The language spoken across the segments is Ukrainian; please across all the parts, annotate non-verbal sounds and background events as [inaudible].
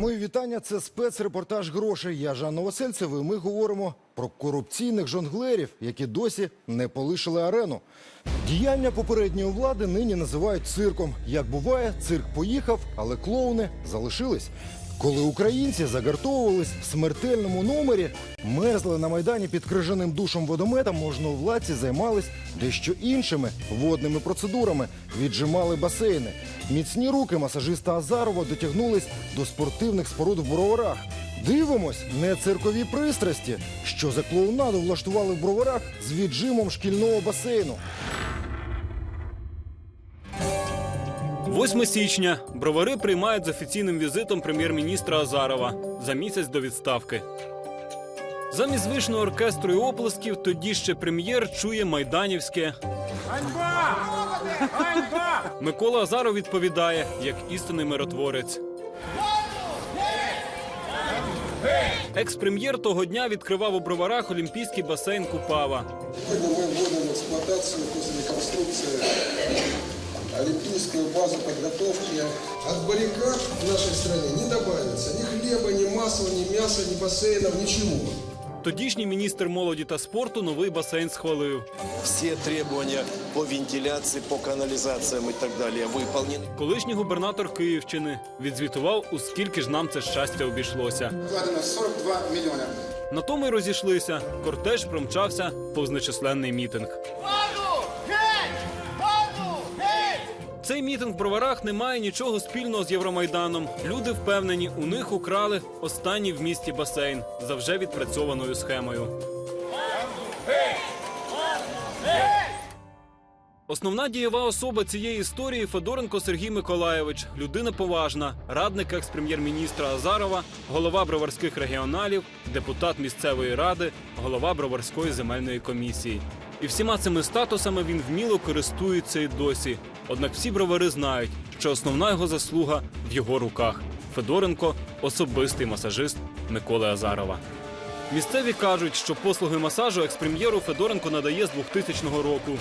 Мої вітання. Це спецрепортаж грошей. Я Жанна Васильцева. і Ми говоримо про корупційних жонглерів, які досі не полишили арену. Діяння попередньої влади нині називають цирком. Як буває, цирк поїхав, але клоуни залишились. Коли українці загартовувались в смертельному номері, мерзли на майдані під крижаним душем водомета, можновладці займались дещо іншими водними процедурами, віджимали басейни. Міцні руки масажиста Азарова дотягнулись до спортивних споруд в броварах. Дивимось, не циркові пристрасті, що за клоунаду влаштували в броварах з віджимом шкільного басейну. 8 січня бровари приймають з офіційним візитом прем'єр-міністра Азарова за місяць до відставки. Замість звичного оркестру і оплесків тоді ще прем'єр чує майданівське. Микола Азаров відповідає як істинний миротворець. Екс-прем'єр того дня відкривав у броварах олімпійський басейн Купава. Сегодня мы вводим в эксплуатацию после олимпийскую базу подготовки. От баррикад в нашей стране не добавится ни хлеба, ни масла, ни мяса, ни бассейнов, ничего. Тодішній міністр молоді та спорту новий басейн схвалив. Все требования по вентиляции, по канализациям и так далее выполнены. Колишній губернатор Київщини відзвітував, у скільки ж нам це щастя обійшлося. вкладено 42 мільйони. На тому й розійшлися. Кортеж промчався повз нечисленний мітинг. Цей мітинг в броварах не має нічого спільного з Євромайданом. Люди впевнені, у них украли останній в місті басейн за вже відпрацьованою схемою. Основна дієва особа цієї історії Федоренко Сергій Миколаєвич, людина поважна, радник екс-прем'єр-міністра Азарова, голова броварських регіоналів, депутат місцевої ради, голова броварської земельної комісії. І всіма цими статусами він вміло користується і досі. Однак всі бровари знають, що основна його заслуга в його руках. Федоренко особистий масажист Миколи Азарова. Місцеві кажуть, що послуги масажу екс-прем'єру Федоренко надає з 2000 року.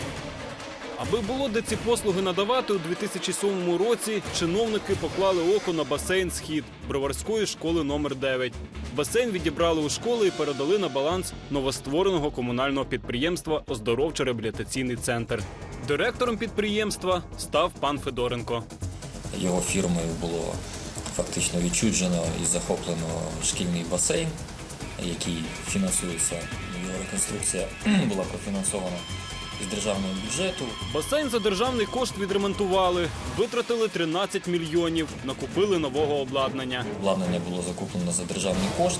Аби було де ці послуги надавати, у 2007 році чиновники поклали око на басейн Схід броварської школи номер 9 Басейн відібрали у школи і передали на баланс новоствореного комунального підприємства Оздоровчо-реабілітаційний центр. Директором підприємства став пан Федоренко. Його фірмою було фактично відчуджено і захоплено шкільний басейн, який фінансується. Його реконструкція [clears throat] була профінансована з державного бюджету. Басейн за державний кошт відремонтували, витратили 13 мільйонів, накупили нового обладнання. Обладнання було закуплено за державний кошт,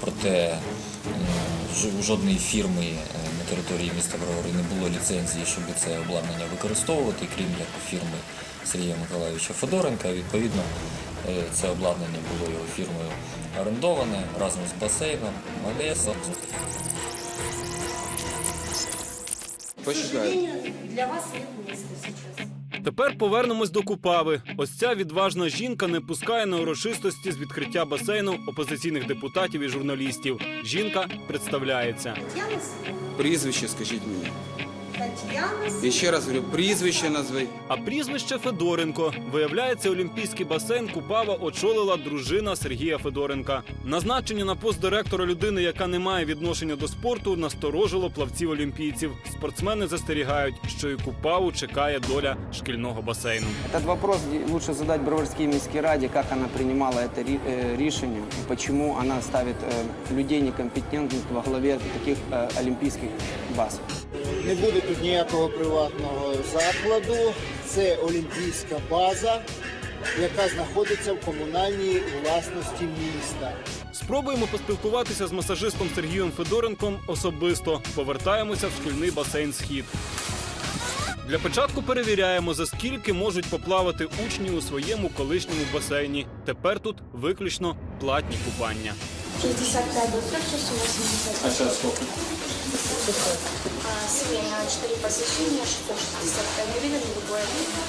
проте у жодної фірми е, на території міста Бровари не було ліцензії, щоб це обладнання використовувати, крім як у фірми Сергія Миколаївича Федоренка. Відповідно, е, це обладнання було його фірмою орендоване разом з басейном, Олеса. Сожалению, для вас нет места сейчас. Тепер повернемось до Купави. Ось ця відважна жінка не пускає на урочистості з відкриття басейну опозиційних депутатів і журналістів. Жінка представляється. Татьяна. Прізвище скажіть мені. Татьяна І ще раз говорю, прізвище назви. А прізвище Федоренко. Виявляється, олімпійський басейн Купава очолила дружина Сергія Федоренка. Назначення на пост директора людини, яка не має відношення до спорту, насторожило плавців олімпійців. Спортсмени застерігають, що і Купаву чекає доля шкільного басейну. Этот вопрос лучше задать Броварской міській раді, как она принимала это ри- э, решение, и почему она ставит э, людей некомпетентных во главе таких э, олимпийских баз. Не буде тут ніякого приватного закладу. Це олімпійська база, яка знаходиться в комунальній власності міста. Спробуємо поспілкуватися з масажистом Сергієм Федоренком особисто. Повертаємося в шкільний басейн Схід. Для початку перевіряємо, за скільки можуть поплавати учні у своєму колишньому басейні. Тепер тут виключно платні купання. 55 до 380. А сейчас сколько? Средняя 4 посещения, 665 гривен, любое время.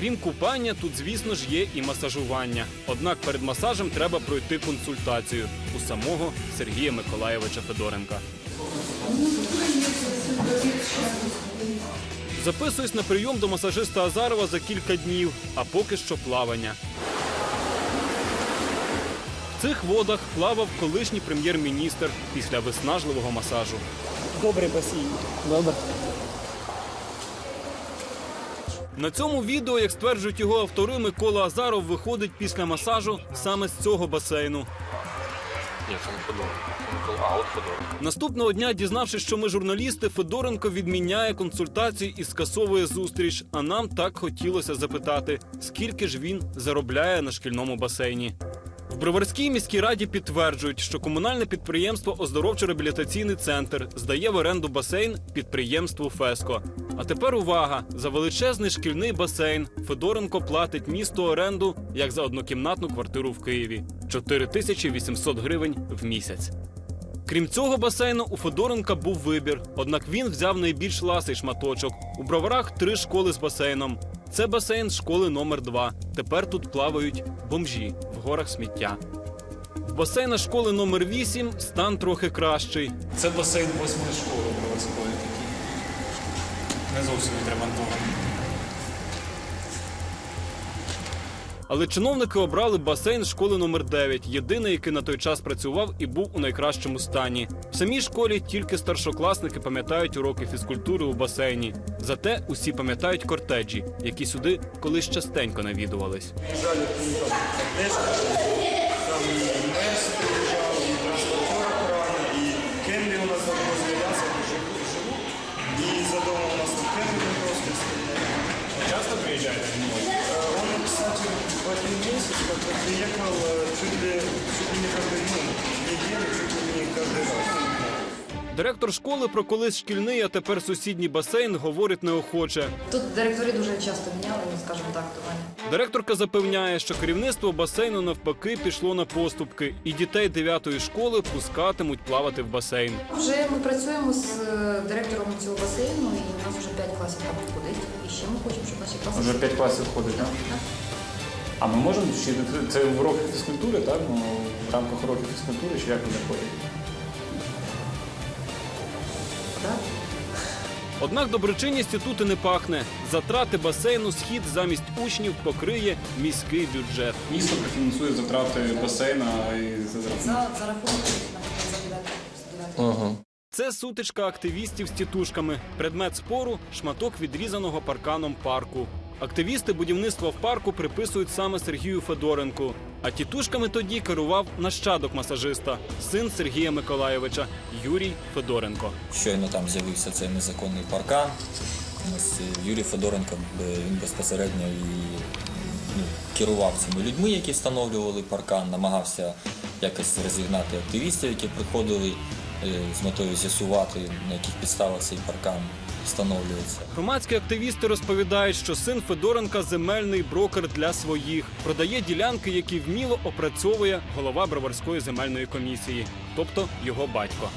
Крім купання, тут, звісно ж, є і масажування. Однак перед масажем треба пройти консультацію у самого Сергія Миколаєвича Федоренка. Записуюсь на прийом до масажиста Азарова за кілька днів, а поки що плавання. Цих водах плавав колишній прем'єр-міністр після виснажливого масажу. Добрий басейн. Добре. На цьому відео, як стверджують його автори, Микола Азаров виходить після масажу саме з цього басейну. Наступного дня, дізнавшись, що ми журналісти, Федоренко відміняє консультації і скасовує зустріч. А нам так хотілося запитати, скільки ж він заробляє на шкільному басейні. В Броварській міській раді підтверджують, що комунальне підприємство Оздоровчо-реабілітаційний центр здає в оренду басейн підприємству Феско. А тепер увага! За величезний шкільний басейн Федоренко платить місту оренду як за однокімнатну квартиру в Києві 4800 гривень в місяць. Крім цього басейну, у Федоренка був вибір. Однак він взяв найбільш ласий шматочок. У броварах три школи з басейном. Це басейн школи номер 2 Тепер тут плавають бомжі в горах сміття. В басейна школи номер 8 стан трохи кращий. Це басейн восьмої школи Броварської. Не зовсім відремонтований. Але чиновники обрали басейн школи номер 9 єдиний, який на той час працював і був у найкращому стані. В самій школі тільки старшокласники пам'ятають уроки фізкультури у басейні. Зате усі пам'ятають кортеджі, які сюди колись частенько навідувались. Директор школи про колись шкільний, а тепер сусідній басейн говорить неохоче. Тут директори дуже часто міняли, ну, скажімо так, товарі. Директорка запевняє, що керівництво басейну навпаки пішло на поступки, і дітей 9-ї школи пускатимуть плавати в басейн. Вже ми працюємо з е, директором цього басейну, і у нас вже 5 класів там входить. І ще ми хочемо, щоб наші класи... Вже 5 класів ходить, так? А ми можемо чи це в уроки фізкультури, так? Ну, в рамках уроків фізкультури, чи як вони ходять? Однак доброчинністю тут і не пахне. Затрати басейну схід замість учнів покриє міський бюджет. Місто профінансує затрати басейна і За, за рахунок, наприклад. Це сутичка активістів з тітушками. Предмет спору шматок відрізаного парканом парку. Активісти будівництва в парку приписують саме Сергію Федоренку. А тітушками тоді керував нащадок масажиста, син Сергія Миколаєвича Юрій Федоренко. Щойно там з'явився цей незаконний паркан. Ось е, Юрій Федоренко він безпосередньо і ну, керував цими людьми, які встановлювали паркан, намагався якось розігнати активістів, які приходили е, з метою з'ясувати, на яких підставах цей паркан встановлюється. Громадські активісти розповідають, що син Федоренка земельний брокер для своїх, продає ділянки, які вміло опрацьовує голова Броварської земельної комісії, тобто його батько.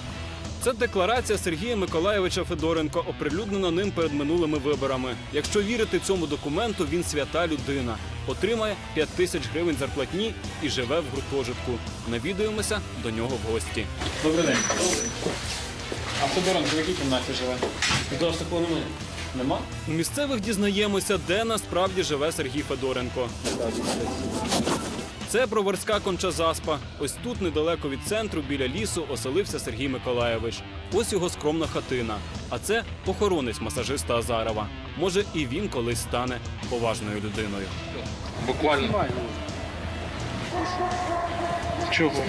Це декларація Сергія Миколаєвича Федоренко, оприлюднена ним перед минулими виборами. Якщо вірити цьому документу, він свята людина. Отримає 5 тисяч гривень зарплатні і живе в гуртожитку. Навідуємося до нього в гості. Добрий день. А Федоренко в якій кімнаті живе? Зараз такого немає. Нема? У місцевих дізнаємося, де насправді живе Сергій Федоренко. Це броварська конча-заспа. Ось тут, недалеко від центру, біля лісу, оселився Сергій Миколаєвич. Ось його скромна хатина. А це охоронець масажиста Азарова. Може, і він колись стане поважною людиною. Буквально. Чого?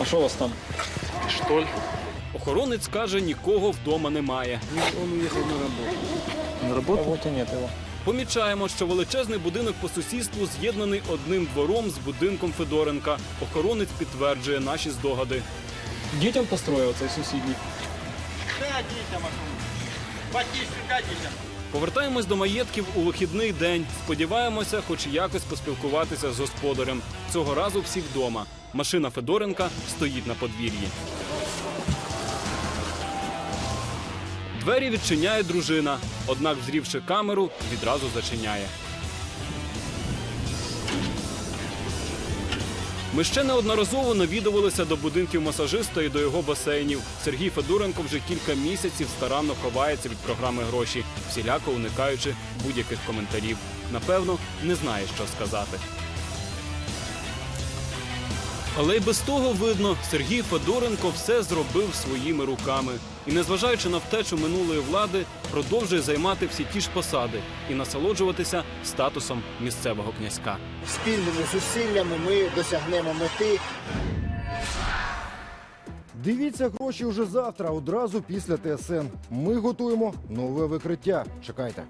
А що у вас там? Штоль. Охоронець каже, нікого вдома немає. Он уехал на работу. На работу? Работы нет его. Помічаємо, що величезний будинок по сусідству з'єднаний одним двором з будинком Федоренка. Охоронець підтверджує наші здогади. Дітям построїв цей сусідній. Повертаємось до маєтків у вихідний день. Сподіваємося, хоч якось поспілкуватися з господарем. Цього разу всі вдома. Машина Федоренка стоїть на подвір'ї. Двері відчиняє дружина, однак, взрівши камеру, відразу зачиняє. Ми ще неодноразово навідувалися до будинків масажиста і до його басейнів. Сергій Федоренко вже кілька місяців старанно ховається від програми гроші, всіляко уникаючи будь-яких коментарів. Напевно, не знає, що сказати. Але й без того видно, Сергій Федоренко все зробив своїми руками. І незважаючи на втечу минулої влади, продовжує займати всі ті ж посади і насолоджуватися статусом місцевого князька. Спільними зусиллями ми досягнемо мети. Дивіться гроші уже завтра, одразу після ТСН. Ми готуємо нове викриття. Чекайте.